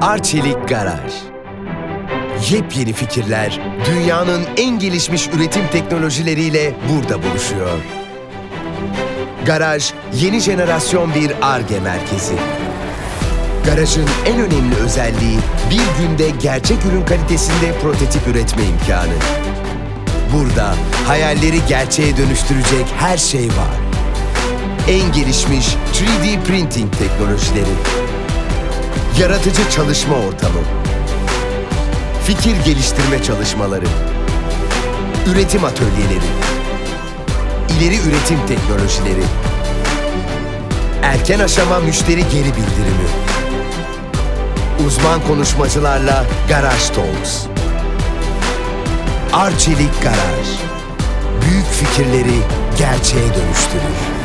Arçelik Garaj. Yepyeni fikirler, dünyanın en gelişmiş üretim teknolojileriyle burada buluşuyor. Garaj, yeni jenerasyon bir ARGE merkezi. Garajın en önemli özelliği bir günde gerçek ürün kalitesinde prototip üretme imkanı. Burada hayalleri gerçeğe dönüştürecek her şey var. En gelişmiş 3D printing teknolojileri. Yaratıcı çalışma ortamı. Fikir geliştirme çalışmaları. Üretim atölyeleri. İleri üretim teknolojileri. Erken aşama müşteri geri bildirimi. Uzman konuşmacılarla Garaj Talks. Arçelik Garaj. Büyük fikirleri gerçeğe dönüştürür.